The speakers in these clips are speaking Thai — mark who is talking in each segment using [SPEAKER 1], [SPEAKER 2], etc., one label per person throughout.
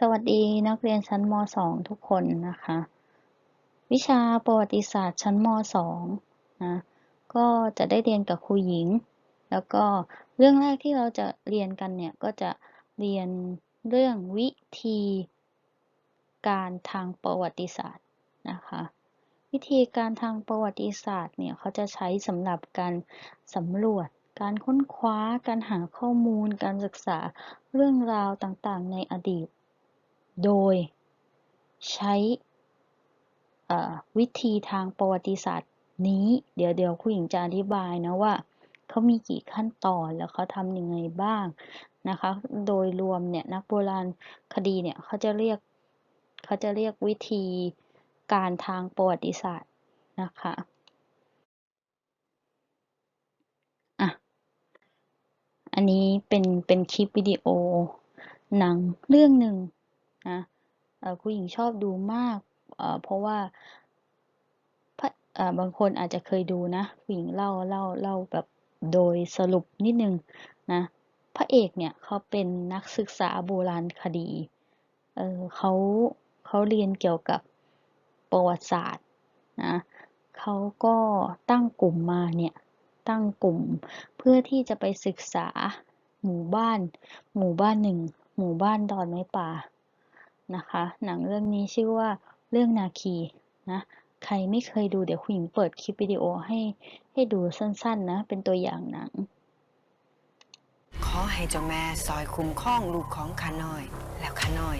[SPEAKER 1] สวัสดีนักเรียนชั้นม .2 ทุกคนนะคะ วิชาประวัติศาสตร์ชั้นม .2 นะก็จะได้เรียนกับครูหญิง แล้วก็เรื่องแรกที่เราจะเรียนกันเนี่ยก็จะเรียนเรื่องวิธีการทางประวัติศาสตร์นะคะ วิธีการทางประวัติศาสตร์เนี่ยเขาจะใช้สำหรับการสำรวจการค้นคว้า การหาข้อมูล การศึกษาเรื่องราวต่างๆ ในอดีต โดยใช้วิธีทางประวัติศาสตร์นี้เดี๋ยวเดี๋ยวคุณหญิงจะอธิบายนะว่าเขามีกี่ขั้นตอนแล้วเขาทำยังไงบ้างนะคะ โดยรวมเนี่ยนักโบราณคดีเนี่ยเขาจะเรียกเขาจะเรียกวิธีการทางประวัติศาสตร์นะคะอะอันนี้เป็นเป็นคลิปวิดีโอหนังเรื่องหนึ่ง นะคุณหญิงชอบดูมาก เพราะว่าบางคนอาจจะเคยดูนะผู้หญิงเล่าเล่าเล่าแบบโดยสรุปนิดนึงนะพระเอกเนี่ยเขาเป็นนักศึกษาโบราณคดีเออเขาเขาเรียนเกี่ยวกับประวัติศาสตร์นะเขาก็ตั้งกลุ่มมาเนี่ยตั้งกลุ่มเพื่อที่จะไปศึกษาหมู่บ้าน หมู่บ้านหนึ่ง หมู่บ้านดอนไม้ป่า นะคะ หนังเรื่องนี้ชื่อว่าเรื่องนาคีนะใครไม่เคยดูเดี๋ยวคุณหญิงเปิดคลิปวิดีโอให้ให้ดูสั้นๆนะ เป็นตัวอย่างหนัง
[SPEAKER 2] ขอให้เจ้าแม่ซอยคุ้มครองลูกของข้าน้อย แล้วข้าน้อย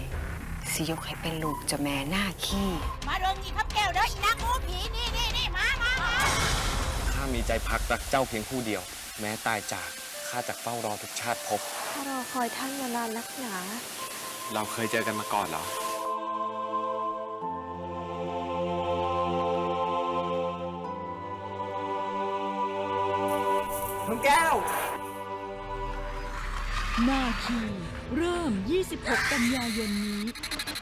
[SPEAKER 2] สิยกให้เป็นลูกเจ้าแม่หน้าขี้
[SPEAKER 3] มาเรื่องนี้ครับแก้วเด้ออีนางงูผีนี่นี่นี่มามามา
[SPEAKER 4] ข้ามีใจพักรักเจ้าเพียงผู้เดียว แม้ตายจากข้าจะเฝ้ารอทุกชาติพบ
[SPEAKER 5] ถ้ารอคอยท่านมานานนักหนา
[SPEAKER 4] เราเคยเจอกันมาก่อนเหรอ
[SPEAKER 6] น้องแก้ว
[SPEAKER 7] นาคีเริ่ม 26 กันยายนนี้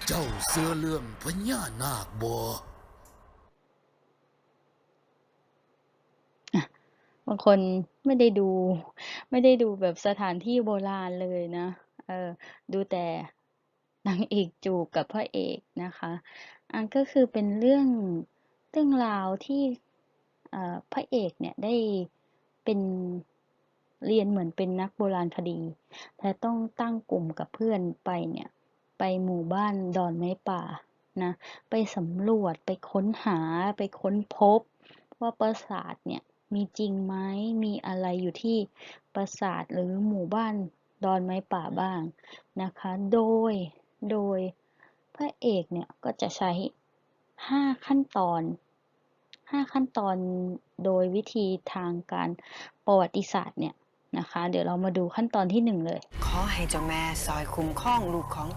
[SPEAKER 8] เจ้าเสื้อเรื่องพญานาคบัว
[SPEAKER 1] บางคนไม่ได้ดู ไม่ได้ดูแบบสถานที่โบราณเลยนะ เออ ดูแต่ นางเอกจูบกับพระเอกนะคะอันก็คือเป็นเรื่องเรื่องราวที่พระเอกเนี่ยได้เป็นเรียนเหมือนเป็นนักโบราณคดีแต่ต้องตั้งกลุ่มกับเพื่อนไปเนี่ยไปหมู่บ้านดอนไม้ป่านะไปสำรวจไปค้นหาไปค้นพบ ว่าปราสาทเนี่ยมีจริงไหมมีอะไรอยู่ที่ปราสาทหรือหมู่บ้านดอนไม้ป่าบ้างนะคะ โดย โดยพระเอกเนี่ยก็จะใช้ 5 ขั้นตอน 5 ขั้นตอนโดยวิธีทางการประวัติศาสตร์เนี่ยนะคะ เดี๋ยวเรามาดูขั้นตอนที่ 1 เลย
[SPEAKER 2] ขอให้เจ้าแม่ซอยคุ้มข้องลูกของ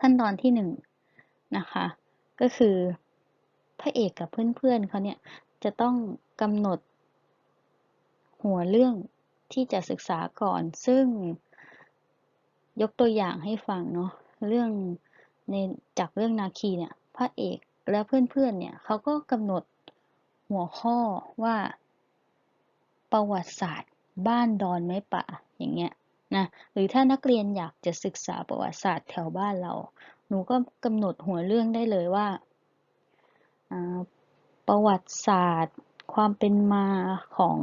[SPEAKER 2] ขั้
[SPEAKER 1] นตอนที่หนึ่งนะคะ ก็คือพระเอกกับเพื่อนๆเขาเนี่ยจะต้องกำหนดหัวเรื่องที่จะศึกษาก่อน ซึ่งยกตัวอย่างให้ฟังเนาะเรื่องในจากเรื่องนาคีเนี่ยพระเอกและเพื่อนๆเนี่ยเขาก็กำหนดหัวข้อว่า ประวัติศาสตร์ บ้านดอนไม้ป่าอย่างเงี้ย นะหรือถ้านักเรียนอยากจะศึกษาประวัติศาสตร์แถวบ้านเรา หนูก็กำหนดหัวเรื่องได้เลยว่า ประวัติศาสตร์ ความเป็นมาของ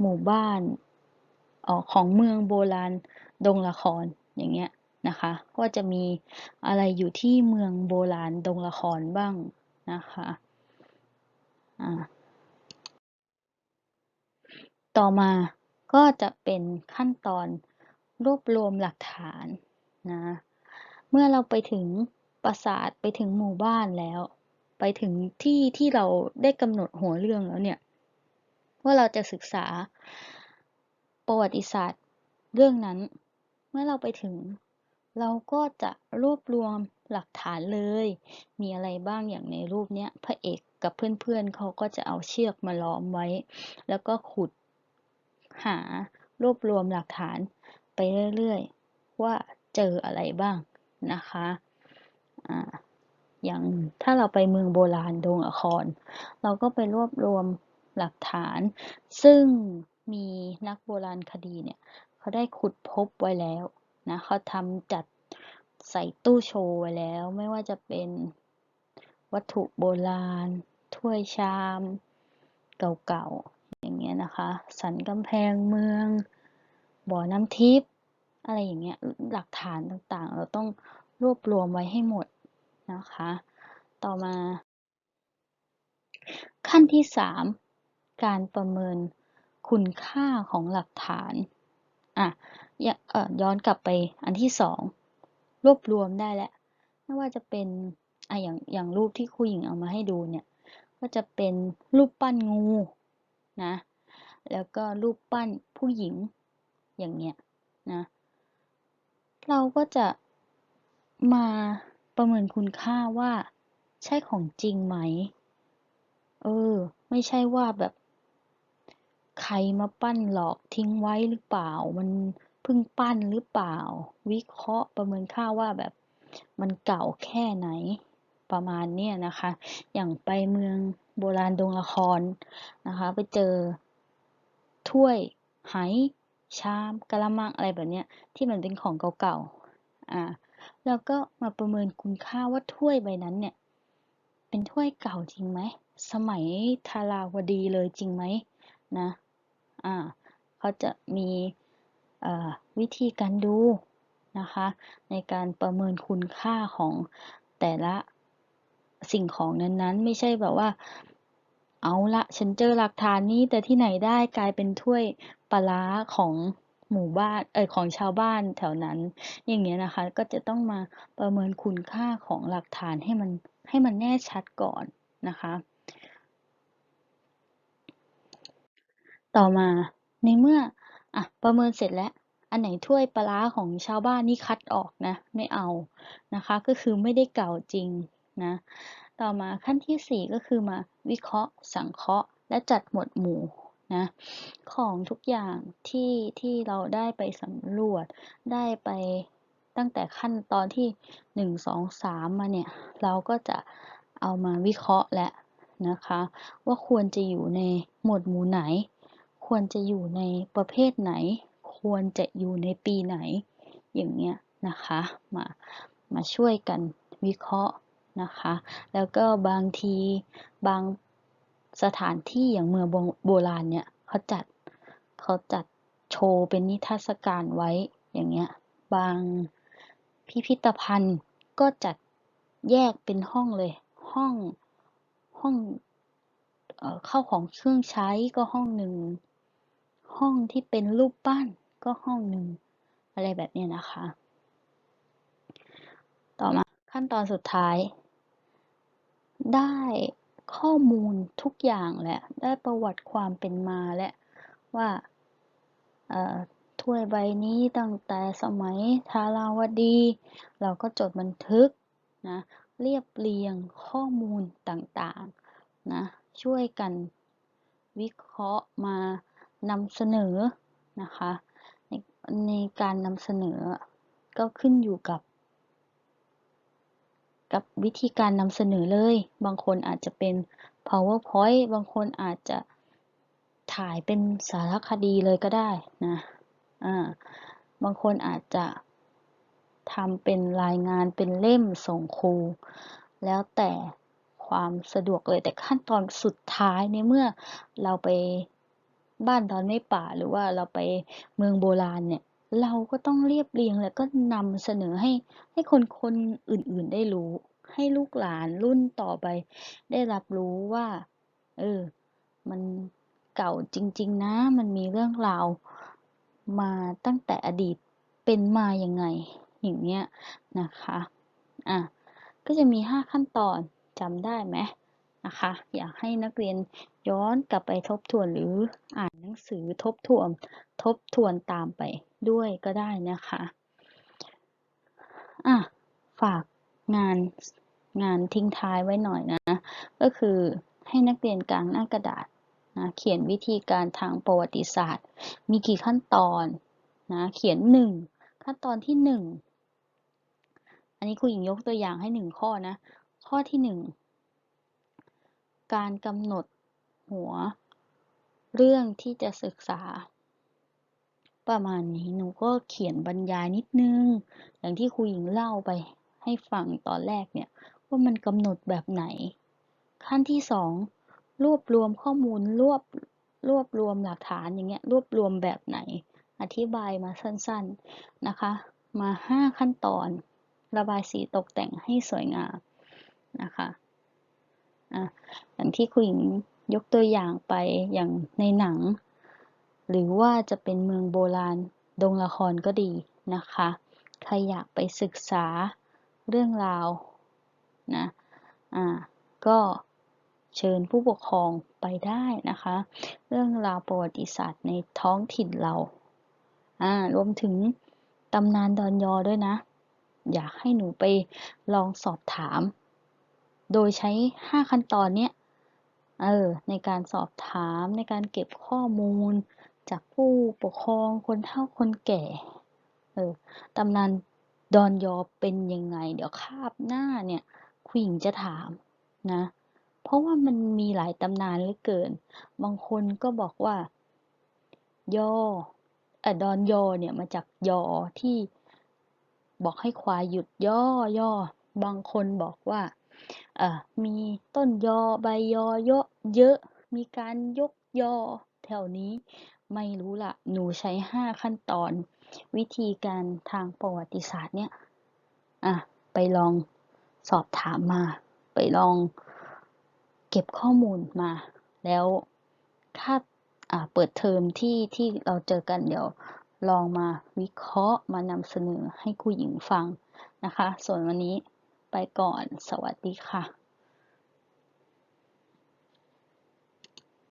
[SPEAKER 1] หมู่บ้านออของเมืองโบราณดงละครอย่างเงี้ยนะคะ ก็จะมีอะไรอยู่ที่เมืองโบราณดงละครบ้างนะคะต่อมา ก็จะเป็นขั้นตอนรวบรวมหลักฐานนะ เมื่อเราไปถึงปราสาทไปถึงหมู่บ้านแล้ว ไปถึงที่ที่เราได้กำหนดหัวเรื่องแล้วเนี่ย ว่าเราจะศึกษาประวัติศาสตร์เรื่องนั้น เมื่อเราไปถึง เราก็จะรวบรวมหลักฐานเลย มีอะไรบ้างอย่างในรูปเนี้ยพระเอกกับเพื่อนๆเขาก็จะเอาเชือกมาล้อมไว้ แล้วก็ขุด หารวบรวมหลักฐานไปเรื่อยๆ ว่าเจออะไรบ้างนะคะอ่าอย่างถ้าเราไปเมืองโบราณดงละคร เราก็ไปรวบรวมหลักฐาน ซึ่งมีนักโบราณคดีเนี่ย เขาได้ขุดพบไว้แล้วนะเขาทำจัดใส่ตู้โชว์ไว้แล้ว ไม่ว่าจะเป็นวัตถุโบราณ ถ้วยชาม เก่าๆ อย่างเงี้ยนะคะ สันกำแพงเมือง บ่อน้ำทิพย์อะไรอย่างเงี้ยหลักฐานต่างๆ เราต้องรวบรวมไว้ให้หมดนะคะ ต่อมา ขั้นที่สามการประเมินคุณค่าของหลักฐานอะย้อนกลับไปอันที่สองรวบรวมได้แล้วไม่ว่าจะเป็นอะอย่างอย่างรูปที่ครูหญิงเอามาให้ดูเนี่ย ก็จะเป็นรูปปั้นงู นะ แล้วก็รูปปั้นผู้หญิงอย่างเงี้ยนะ เราก็จะมาประเมินคุณค่าว่าใช่ของจริงไหม เออ ไม่ใช่ว่าแบบ ใครมาปั้นหลอกทิ้งไว้หรือเปล่า มันเพิ่งปั้นหรือเปล่า วิเคราะห์ประเมินค่าว่าแบบมันเก่าแค่ไหนประมาณเนี้ยนะคะ อย่างไปเมือง โบราณดงละครนะคะ ไปเจอถ้วยไหชามกะละมังอะไรแบบเนี้ยที่มันเป็นของเก่าๆ อ่า แล้วก็มาประเมินคุณค่าว่าถ้วยใบนั้นเนี่ย เป็นถ้วยเก่าจริงไหม สมัยธาราวดีเลยจริงไหมนะ อ่า เขาจะมีวิธีการดูนะคะ ในการประเมินคุณค่าของแต่ละ สิ่งของนั้นๆ ไม่ใช่แบบว่า เอาละฉันเจอหลักฐานนี้แต่ที่ไหนได้กลายเป็นถ้วยปลาของหมู่บ้านเออของชาวบ้านแถวนั้น อย่างเงี้ยนะคะ ก็จะต้องมาประเมินคุณค่าของหลักฐานให้มันให้มันแน่ชัดก่อนนะคะ ต่อมาในเมื่ออะประเมินเสร็จแล้วอันไหนถ้วยปลาร้าของชาวบ้านนี่คัดออกนะ ไม่เอานะคะ ก็คือไม่ได้เก่าจริง นะ ต่อมาขั้นที่สี่ก็คือมาวิเคราะห์ สังเคราะห์ และจัดหมวดหมู่นะของทุกอย่างที่ที่เราได้ไปสำรวจได้ไปตั้งแต่ขั้นตอนที่หนึ่งสองสามมาเนี่ย เราก็จะเอามาวิเคราะห์และนะคะ ว่าควรจะอยู่ในหมวดหมู่ไหน ควรจะอยู่ในประเภทไหน ควรจะอยู่ในปีไหน อย่างเนี้ยนะคะ มามาช่วยกันวิเคราะห์ นะคะ แล้วก็บางทีบางสถานที่อย่างเมืองโบราณเนี่ยเขาจัดเขาจัดโชว์เป็นนิทรรศการไว้อย่างเงี้ย บางพิพิธภัณฑ์ก็จัดแยกเป็นห้องเลย ห้องห้องเอ่อข้าของเครื่องใช้ก็ห้องหนึ่ง ห้องที่เป็นรูปปั้นก็ห้องหนึ่ง อะไรแบบเนี้ยนะคะ ต่อมาขั้นตอนสุดท้าย ได้ข้อมูลทุกอย่างแหละ ได้ประวัติความเป็นมาและว่าถ้วยใบนี้ตั้งแต่สมัยธาราวดี เราก็จดบันทึกนะเรียบเรียงข้อมูลต่างๆนะช่วยกันวิเคราะห์มานำเสนอนะคะในในการนำเสนอก็ขึ้นอยู่กับ กับวิธีการนำเสนอเลย บางคนอาจจะเป็น powerpoint บางคนอาจจะถ่ายเป็นสารคดีเลยก็ได้นะอ่าบางคนอาจจะทำเป็นรายงานเป็นเล่มส่งครู แล้วแต่ความสะดวกเลยแต่ขั้นตอนสุดท้ายในเมื่อเราไปบ้านดอนไม้ป่าหรือว่าเราไปเมืองโบราณเนี่ย เราก็ต้องเรียบเรียงแล้วก็นำเสนอให้ ให้คนคนอื่นๆได้รู้ ให้ลูกหลานรุ่นต่อไป ได้รับรู้ว่า เออ มันเก่าจริง ๆ นะ มันมีเรื่องราวมาตั้งแต่อดีตเป็นมาอยังไง อย่างเงี้ยนะคะ อะ ก็จะมี5ขั้นตอนจำได้ไหม นะคะ อยากให้นักเรียนย้อนกลับไปทบทวนหรืออ่านหนังสือทบทวนทบทวนตามไปด้วยก็ได้นะคะอะฝากงานงานทิ้งท้ายไว้หน่อยนะ ก็คือให้นักเรียนกลางหน้ากระดาษนะเขียนวิธีการทางประวัติศาสตร์ มีกี่ขั้นตอนนะเขียนหนึ่งขั้นตอนที่หนึ่งอันนี้ครูหญิงยกตัวอย่างให้หนึ่งข้อนะ ข้อที่หนึ่ง การกำหนดหัว เรื่องที่จะศึกษา ประมาณนี้หนูก็เขียนบรรยายนิดนึง อย่างที่ครูหญิงเล่าไปให้ฟังตอนแรกเนี่ยว่ามันกำหนดแบบไหน ขั้นที่สองรวบรวมข้อมูลรวบรวบรวมหลักฐานอย่างเงี้ยรวบรวมแบบไหน อธิบายมาสั้นๆนะคะ มาห้าขั้นตอน ระบายสีตกแต่งให้สวยงามนะคะอะ อย่างที่คุณหญิงยกตัวอย่างไปอย่างในหนัง หรือว่าจะเป็นเมืองโบราณดงละครก็ดีนะคะใครอยากไปศึกษาเรื่องราวนะอ่าก็เชิญผู้ปกครองไปได้นะคะ เรื่องราวประวัติศาสตร์ในท้องถิ่นเราอ่ารวมถึงตำนานดอนยอด้วยนะ อยากให้หนูไปลองสอบถาม โดยใช้ 5 ขั้นตอนเนี้ย เออในการสอบถามในการเก็บข้อมูล จากผู้ปกครองคนเฒ่าคนแก่เออตำนานดอนยอเป็นยังไง เดี๋ยวคาบหน้าเนี่ยคุณหญิงจะถามนะ เพราะว่ามันมีหลายตำนานเหลือเกิน บางคนก็บอกว่า ยอเออดอนยอเนี่ยมาจากยอที่บอกให้ควายหยุดย่อย่อบางคนบอกว่า มีต้นยอใบยอเยอะเยอะ มีการยกยอแถวนี้ไม่รู้ละหนูใช้ห้าขั้นตอน วิธีการทางประวัติศาสตร์เนี่ยอะไปลองสอบถามมา ไปลองเก็บข้อมูลมา แล้วถ้าอ่าเปิดเทอมที่ที่เราเจอกันเดี๋ยวลองมาวิเคราะห์มานำเสนอให้ครูหญิงฟังนะคะ ส่วนวันนี้ ไปก่อน สวัสดีค่ะ